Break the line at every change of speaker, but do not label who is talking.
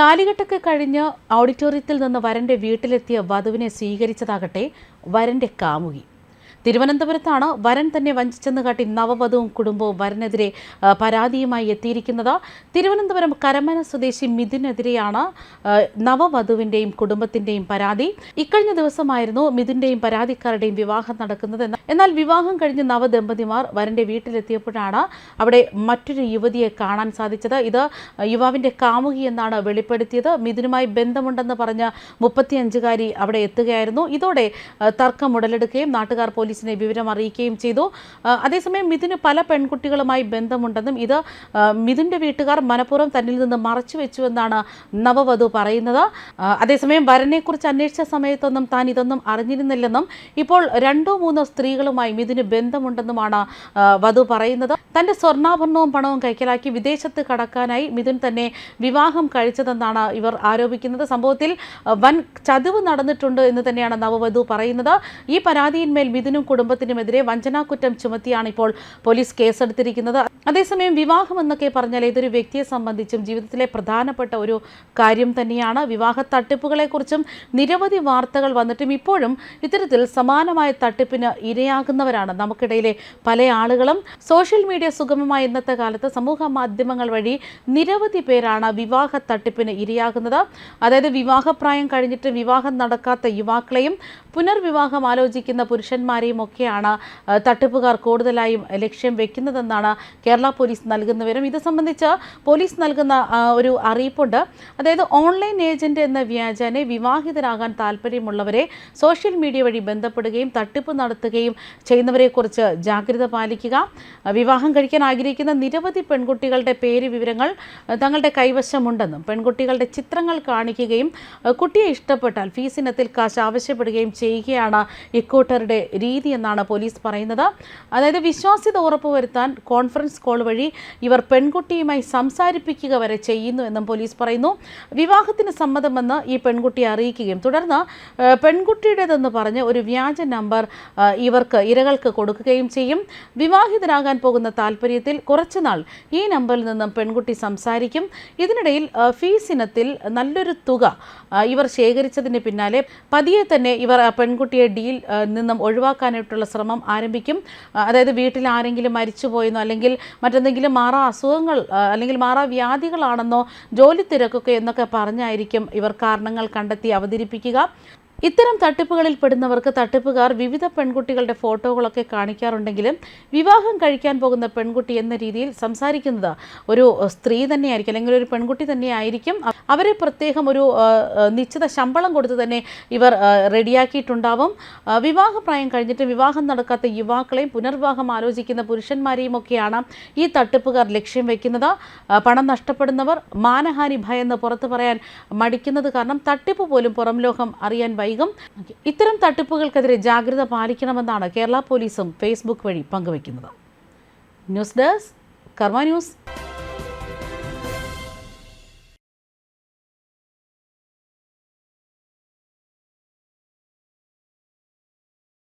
താലികെട്ടൊക്കെ കഴിഞ്ഞ് ഓഡിറ്റോറിയത്തിൽ നിന്ന് വരന്റെ വീട്ടിലെത്തിയ വധുവിനെ സ്വീകരിച്ചതാകട്ടെ വരന്റെ കാമുകി. തിരുവനന്തപുരത്താണ് വരൻ തന്നെ വഞ്ചിച്ചെന്ന് കാട്ടി നവവധുവും കുടുംബവും വരനെതിരെ പരാതിയുമായി എത്തിയിരിക്കുന്നത്. തിരുവനന്തപുരം കരമന സ്വദേശി മിഥുനെതിരെയാണ് നവവധുവിന്റെയും കുടുംബത്തിന്റെയും പരാതി. ഇക്കഴിഞ്ഞ ദിവസമായിരുന്നു മിഥുന്റെയും പരാതിക്കാരുടെയും വിവാഹം നടക്കുന്നത്. എന്നാൽ വിവാഹം കഴിഞ്ഞ് നവദമ്പതിമാർ വരന്റെ വീട്ടിലെത്തിയപ്പോഴാണ് അവിടെ മറ്റൊരു യുവതിയെ കാണാൻ സാധിച്ചത്. ഇത് യുവാവിന്റെ കാമുകി എന്നാണ് വെളിപ്പെടുത്തിയത്. മിഥുനുമായി ബന്ധമുണ്ടെന്ന് പറഞ്ഞ മുപ്പത്തിയഞ്ചുകാരി അവിടെ എത്തുകയായിരുന്നു. ഇതോടെ തർക്കം ഉടലെടുക്കുകയും നാട്ടുകാർ പോലീസിനെ വിവരം അറിയിക്കുകയും ചെയ്തു. അതേസമയം മിഥുന് പല പെൺകുട്ടികളുമായി ബന്ധമുണ്ടെന്നും ഇത് മിഥുന്റെ വീട്ടുകാർ മനഃപൂർവം തന്നിൽ നിന്ന് മറച്ചു വെച്ചുവെന്നാണ് നവവധു പറയുന്നത്. അതേസമയം വരനെക്കുറിച്ച് അന്വേഷിച്ച സമയത്തൊന്നും താൻ ഇതൊന്നും അറിഞ്ഞിരുന്നില്ലെന്നും ഇപ്പോൾ രണ്ടോ മൂന്നോ സ്ത്രീകളുമായി മിഥുന് ബന്ധമുണ്ടെന്നുമാണ് വധു പറയുന്നത്. തന്റെ സ്വർണാഭരണവും പണവും കൈക്കലാക്കി വിദേശത്ത് കടക്കാനായി മിഥുൻ തന്നെ വിവാഹം കഴിച്ചതെന്നാണ് ഇവർ ആരോപിക്കുന്നത്. സംഭവത്തിൽ വൻ ചതിവ് നടന്നിട്ടുണ്ട് എന്ന് തന്നെയാണ് നവവധു പറയുന്നത്. ഈ പരാതിയിന്മേൽ മിഥുനും കുടുംബത്തിനുമെതിരെ വഞ്ചനാക്കുറ്റം ചുമത്തിയാണ് ഇപ്പോൾ പോലീസ് കേസെടുത്തിരിക്കുന്നത്. അതേസമയം വിവാഹം എന്നൊക്കെ പറഞ്ഞാൽ ഏതൊരു വ്യക്തിയെ സംബന്ധിച്ചും ജീവിതത്തിലെ പ്രധാനപ്പെട്ട ഒരു കാര്യം തന്നെയാണ്. വിവാഹ തട്ടിപ്പുകളെക്കുറിച്ചും നിരവധി വാർത്തകൾ വന്നിട്ടും ഇപ്പോഴും ഇത്തരത്തിൽ സമാനമായ തട്ടിപ്പിന് ഇരയാകുന്നവരാണ് നമുക്കിടയിലെ പല ആളുകളും. സോഷ്യൽ മീഡിയ സുഗമമായ ഇന്നത്തെ കാലത്ത് സമൂഹ മാധ്യമങ്ങൾ വഴി നിരവധി പേരാണ് വിവാഹ തട്ടിപ്പിന് ഇരയാകുന്നത്. അതായത് വിവാഹപ്രായം കഴിഞ്ഞിട്ട് വിവാഹം നടക്കാത്ത യുവാക്കളെയും പുനർവിവാഹം ആലോചിക്കുന്ന പുരുഷന്മാരെയും ഒക്കെയാണ് തട്ടിപ്പുകാർ കൂടുതലായും ലക്ഷ്യം വെക്കുന്നതെന്നാണ് കേരള പോലീസ് നൽകുന്ന വിവരം. ഇത് സംബന്ധിച്ച് പോലീസ് നൽകുന്ന ഒരു അറിയിപ്പുണ്ട്. അതായത് ഓൺലൈൻ ഏജന്റ് എന്ന വ്യാജനെ വിവാഹിതരാകാൻ താല്പര്യമുള്ളവരെ സോഷ്യൽ മീഡിയ വഴി ബന്ധപ്പെടുകയും തട്ടിപ്പ് നടത്തുകയും ചെയ്യുന്നവരെക്കുറിച്ച് ജാഗ്രത പാലിക്കുക. വിവാഹം കഴിക്കാൻ ആഗ്രഹിക്കുന്ന നിരവധി പെൺകുട്ടികളുടെ പേര് വിവരങ്ങൾ തങ്ങളുടെ കൈവശമുണ്ടെന്നും പെൺകുട്ടികളുടെ ചിത്രങ്ങൾ കാണിക്കുകയും കുട്ടിയെ ഇഷ്ടപ്പെട്ടാൽ ഫീസിനത്തിൽ കാശ് ആവശ്യപ്പെടുകയും ചെയ്യുകയാണ് ഇക്കൂട്ടരുടെ രീതി. എന്നാണ് പോലീസ് പറയുന്നത്. അതായത് വിശ്വാസ്യത ഉറപ്പുവരുത്താൻ കോൺഫറൻസ് കോൾ വഴി ഇവർ പെൺകുട്ടിയുമായി സംസാരിപ്പിക്കുക വരെ ചെയ്യുന്നു എന്നും പോലീസ് പറയുന്നു. വിവാഹത്തിന് സമ്മതമെന്ന് ഈ പെൺകുട്ടിയെ അറിയിക്കുകയും തുടർന്ന് പെൺകുട്ടിയുടേതെന്ന് പറഞ്ഞ് ഒരു വ്യാജ നമ്പർ ഇവർക്ക് ഇരകൾക്ക് കൊടുക്കുകയും ചെയ്യും. വിവാഹിതരാകാൻ പോകുന്ന താല്പര്യത്തിൽ കുറച്ചുനാൾ ഈ നമ്പറിൽ നിന്നും പെൺകുട്ടി സംസാരിക്കും. ഇതിനിടയിൽ ഫീസ് ഇനത്തിൽ നല്ലൊരു തുക ഇവർ ശേഖരിച്ചതിന് പിന്നാലെ പതിയെ തന്നെ ഇവർ പെൺകുട്ടിയെ ഡീൽ നിന്നും നിന്നും ഒഴിവാക്കാനായിട്ടുള്ള ശ്രമം ആരംഭിക്കും. അതായത് വീട്ടിൽ ആരെങ്കിലും മരിച്ചുപോയെന്നോ അല്ലെങ്കിൽ മറ്റെന്തെങ്കിലും മാറാ അസുഖങ്ങൾ അല്ലെങ്കിൽ മാറാ വ്യാധികളാണെന്നോ ജോലി തിരക്കൊക്കെ എന്നൊക്കെ പറഞ്ഞായിരിക്കും ഇവർ കാരണങ്ങൾ കണ്ടെത്തി അവതരിപ്പിക്കുക. ഇത്തരം തട്ടിപ്പുകളിൽ പെടുന്നവർക്ക് തട്ടിപ്പുകാർ വിവിധ പെൺകുട്ടികളുടെ ഫോട്ടോകളൊക്കെ കാണിക്കാറുണ്ടെങ്കിലും വിവാഹം കഴിക്കാൻ പോകുന്ന പെൺകുട്ടി എന്ന രീതിയിൽ സംസാരിക്കുന്നത് ഒരു സ്ത്രീ തന്നെയായിരിക്കും അല്ലെങ്കിൽ ഒരു പെൺകുട്ടി തന്നെയായിരിക്കും. അവരെ പ്രത്യേകം ഒരു നിശ്ചിത ശമ്പളം കൊടുത്ത് തന്നെ ഇവർ റെഡിയാക്കിയിട്ടുണ്ടാവും. വിവാഹപ്രായം കഴിഞ്ഞിട്ട് വിവാഹം നടക്കാത്ത യുവാക്കളെയും പുനർവിവാഹം ആലോചിക്കുന്ന പുരുഷന്മാരെയും ഒക്കെയാണ് ഈ തട്ടിപ്പുകാർ ലക്ഷ്യം വെക്കുന്നത്. പണം നഷ്ടപ്പെടുന്നവർ മാനഹാനി ഭയന്ന് പുറത്തു പറയാൻ മടിക്കുന്നത് കാരണം തട്ടിപ്പ് പോലും പുറം അറിയാൻ വൈകും. ഇത്തരം തട്ടിപ്പുകൾക്കെതിരെ ജാഗ്രത പാലിക്കണമെന്നാണ് കേരള പോലീസും ഫേസ്ബുക്ക് വഴി പങ്കുവയ്ക്കുന്നത്. News desk Karma news.